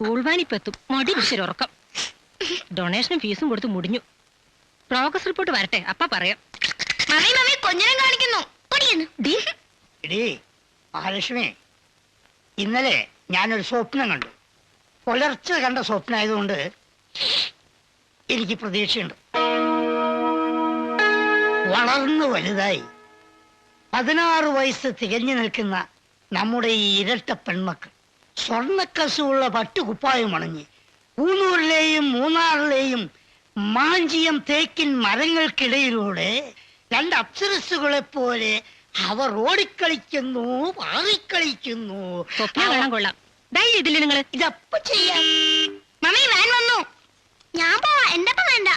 School വാനിപ്പെത്തും മടി പിടിച്ചൊരുറക്കം ഡൊണേഷനും ഫീസും കൊടുത്ത് മുടിഞ്ഞു. പ്രോഗ്രസ് റിപ്പോർട്ട് വരട്ടെ അപ്പ പറയാം. മമ്മി മമ്മി കൊഞ്ഞനം കാണിക്കുന്നു. എടീ മഹാലക്ഷ്മി ഇന്നലെ ഞാനൊരു സ്വപ്നം കണ്ടു. പുലർച്ചെ കണ്ട സ്വപ്നമായതുകൊണ്ട് എനിക്ക് പ്രതീക്ഷയുണ്ട്. വളർന്നു വലുതായി പതിനാറ് വയസ്സ് തികഞ്ഞു നിൽക്കുന്ന നമ്മുടെ ഈ ഇരട്ട പെൺമക്കൾ. സ്വർണക്കസുള്ള പട്ടുകുപ്പായം അണഞ്ഞ് പൂന്നൂരിലെയും മൂന്നാറിലെയും മാഞ്ചിയം തേക്കിൻ മരങ്ങൾക്കിടയിലൂടെ രണ്ട് അപ്സരസുകളെ പോലെ അവർ ഓടിക്കളിക്കുന്നു പാറിക്കളിക്കുന്നു. കാണാൻ കൊള്ളാം. ധൈര്യം ഇതില്ലേ നിങ്ങൾ. ഇതപ്പ ചെയ്യാം. മമ്മി വാൻ വന്നു. ഞാൻ പോവാ. എന്റെ വേണ്ട.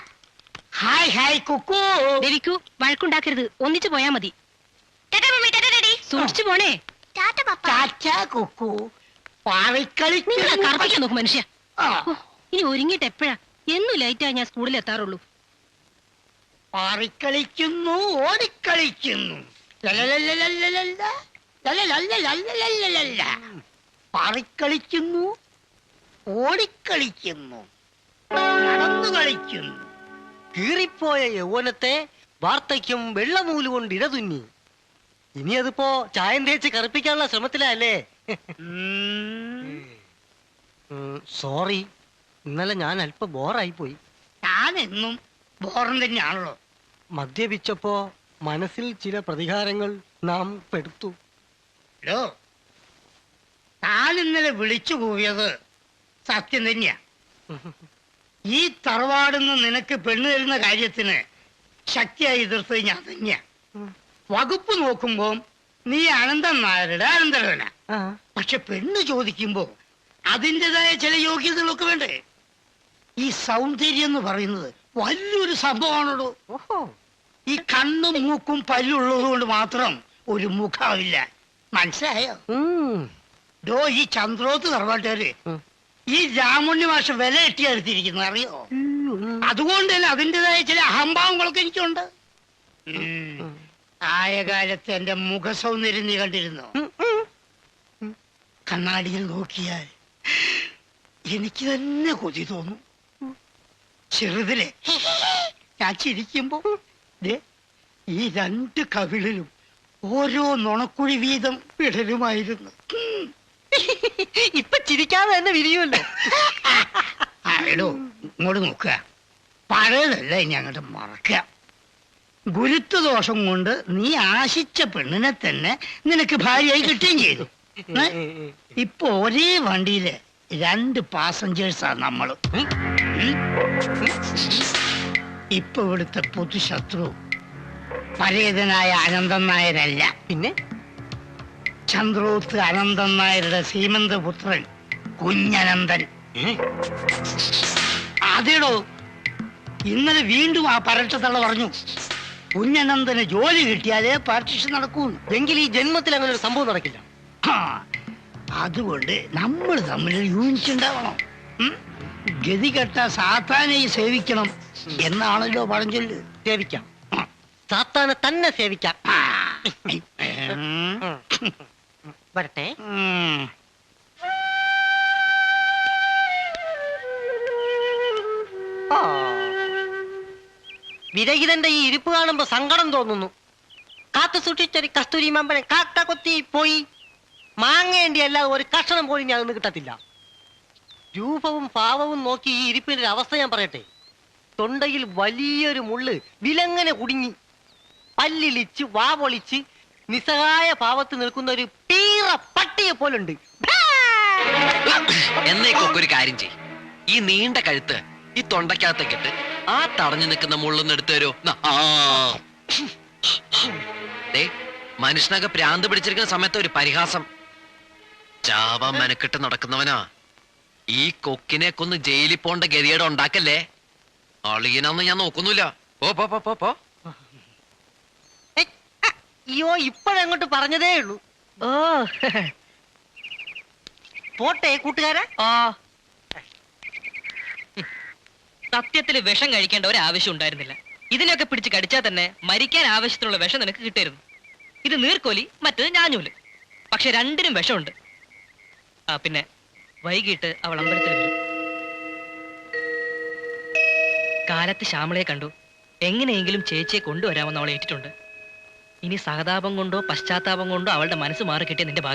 ഹായ് ഹായ് കുക്കു. ദേവിക്കു വഴക്കുണ്ടാക്കരുത്. ഒന്നിച്ചു പോയാ മതി. Tata mummy tata daddy. സൂക്ഷിച്ചു പോണേ. ടാറ്റ പപ്പ. ടാറ്റ കുക്കു. പാവക്കളിക്കാൻ നോക്കും മനുഷ്യ. ഇനി ഒരുങ്ങിട്ട് എപ്പോഴാ? എന്നു ലൈറ്റാ ഞാൻ സ്കൂളിൽ എത്താറുള്ളൂ. പാറിക്കളിക്കുന്നു ഓടിക്കളിക്കുന്നു. പാറിക്കളിക്കുന്നു ഓടിക്കളിക്കുന്നു. നടന്നു കളിക്കുന്നു കീറിപ്പോയ യൗവനത്തെ വാർത്തയ്ക്കും വെള്ളമൂൽ കൊണ്ട് ഇടതുന്നി. ഇനി അതിപ്പോ ചായം തേച്ച് കറുപ്പിക്കാനുള്ള ശ്രമത്തിലല്ലേ? സോറി. ഇന്നലെ ഞാൻ അല്പം ബോറായി പോയി ഞാൻ എന്നും ബോറം തന്നെയാണല്ലോ. മദ്യപിച്ചപ്പോ മനസ്സിൽ ചില പ്രതികാരങ്ങൾ നാം പെടുത്തു. ഹലോ താൻ ഇന്നലെ വിളിച്ചു പോയത് സത്യം തന്നെയാ. ഈ തറവാടുന്ന് നിനക്ക് പെണ്ണു തരുന്ന കാര്യത്തിന് ശക്തിയായി എതിർത്തത് ഞാൻ തന്നെയാ. വകുപ്പ് നോക്കുമ്പോ നീ അനന്തൻ നായരുടെ അനന്തരവന. പക്ഷെ പെണ്ണ് ചോദിക്കുമ്പോ അതിന്റെതായ ചില യോഗ്യതകളൊക്കെ വേണ്ടേ? ഈ സൗന്ദര്യം എന്ന് പറയുന്നത് വലിയൊരു സംഭവമാണല്ലോ ഈ കണ്ണും മൂക്കും പല്ലുള്ളത് കൊണ്ട് മാത്രം ഒരു മുഖമില്ല. മനസ്സിലായോ? ഡോ ഈ ചന്ദ്രോത്ത് തറവാട്ടുകാര് ഈ രാമുണ്ണി മാഷ വില എട്ടി എടുത്തിരിക്കുന്നത് അറിയോ? അതുകൊണ്ട് തന്നെ അതിന്റെതായ ചില അഹംഭാവങ്ങളൊക്കെ എനിക്കുണ്ട്. ആയ കാലത്ത് എന്റെ മുഖ സൗന്ദര്യം നീ കണ്ടിരുന്നോ. കണ്ണാടിയിൽ നോക്കിയാൽ എനിക്ക് തന്നെ കൊതി തോന്നും. ചെറുതിലെ ഞാൻ ചിരിക്കുമ്പോ ഈ രണ്ട് കവിളിലും ഓരോ നുണക്കുഴി വീതം വിടലുമായിരുന്നു. ഇപ്പൊ ചിരിക്കാതെ തന്നെ വിരിയുമല്ലോ. ആയോ ഇങ്ങോട്ട് നോക്കുക. പഴയതല്ല ഇനി അങ്ങോട്ട് മറക്കുക ഗുരുത്വദോഷം കൊണ്ട് നീ ആശിച്ച പെണ്ണിനെ തന്നെ നിനക്ക് ഭാര്യയായി കിട്ടുകയും ചെയ്തു. ഇപ്പൊ ഒരേ വണ്ടിയിൽ രണ്ട് പാസഞ്ചേഴ്സാ നമ്മൾ? ഇപ്പൊ ഇവിടുത്തെ പൊതുശത്രു പരേതനായ അനന്തൻ നായരല്ല. പിന്നെ? ചന്ദ്രോത്ത് അനന്തൻ നായരുടെ സീമന്തപുത്രൻ കുഞ്ഞനന്തൻ. അതേടോ. ഇന്നലെ വീണ്ടും ആ പരട്ടത്തള്ള പറഞ്ഞു. കുഞ്ഞനന്തന് ജോലി കിട്ടിയാലേ പാർട്ടിഷൻ നടക്കൂന്ന്. എങ്കിൽ ഈ ജന്മത്തിൽ അങ്ങനെ ഒരു സംഭവം നടക്കില്ല. അതുകൊണ്ട് നമ്മൾ തമ്മിൽ യൂണിറ്റ് ഉണ്ടാവണം. ഗതി ഗതികെട്ട സാത്താനെ സേവിക്കണം എന്നാണല്ലോ പഴഞ്ചൊല്ല് സേവിക്കാം. സാത്താനെ തന്നെ സേവിക്കാം. വരട്ടെ. വിരഹിതന്റെ ഈ ഇരിപ്പ് കാണുമ്പോ സങ്കടം തോന്നുന്നു. കാത്തു സൂക്ഷിച്ചൊരു കസ്തൂരി മാമ്പനെ കാക്ക കൊത്തി പോയി. മാങ്ങേണ്ടി അല്ലാതെ ഒരു കഷണം പോലും ഞാൻ കിട്ടത്തില്ല. രൂപവും ഭാവവും നോക്കി ഈ ഇരിപ്പിന്റെ ഒരു അവസ്ഥ ഞാൻ പറയട്ടെ. തൊണ്ടയിൽ വലിയൊരു മുള്ള് വിലങ്ങനെ കുടുങ്ങി. പല്ലിളിച്ച് വാവൊളിച്ച് നിസ്സഹായ ഭാവത്ത് നിൽക്കുന്ന ഒരു പീറ പട്ടിയെ പോലുണ്ട്. എന്നേക്കൊക്കെ ഒരു കാര്യം ചെയ് ഈ നീണ്ട കഴുത്ത് ഈ തൊണ്ടക്കകത്തേക്ക് ഇട്ട് ആ തടഞ്ഞു നിൽക്കുന്ന മുള്ളൊന്ന് എടുത്തു തരോ ദേ മനുഷ്യനൊക്കെ പ്രാന്ത് പിടിച്ചിരിക്കുന്ന സമയത്ത് ഒരു പരിഹാസം. ചാവാൻ മെനക്കെട്ട് നടക്കുന്നവനാ. ഈ കൊക്കിനെ കൊന്ന് ജയിലിൽ പോണ്ട ഗതികേട് ഉണ്ടാക്കല്ലേ? അളിയനൊന്നും ഞാൻ നോക്കുന്നില്ല. പോ പോ പോ പോ ആ, അയ്യോ ഇപ്പോഴങ്ങോട്ട് പറഞ്ഞതേ ഉള്ളൂ. ഓ. പോട്ടെ കൂട്ടുകാരാ. ഓ സത്യത്തിൽ വിഷം കഴിക്കേണ്ട ഒരു ആവശ്യം ഉണ്ടായിരുന്നില്ല. ഇതിനൊക്കെ പിടിച്ച് കടിച്ചാൽ തന്നെ മരിക്കാൻ ആവശ്യത്തിനുള്ള വിഷം നിനക്ക് കിട്ടിയിരുന്നു. ഇത് നീർക്കോലി മറ്റത് ഞാഞ്ഞൂൽ. പക്ഷെ രണ്ടിനും വിഷമുണ്ട്. ആ പിന്നെ വൈകിട്ട് അവൾ അമ്പലത്തിൽ വരും. കാലത്ത് ശ്യാമളയെ കണ്ടു. എങ്ങനെയെങ്കിലും ചേച്ചിയെ കൊണ്ടുവരാമെന്ന് അവൾ ഏറ്റിട്ടുണ്ട്. ഇനി സഹതാപം കൊണ്ടോ പശ്ചാത്താപം കൊണ്ടോ അവളുടെ മനസ്സ് മാറി കിട്ടിയ നിന്റെ ഭാഗ്യം.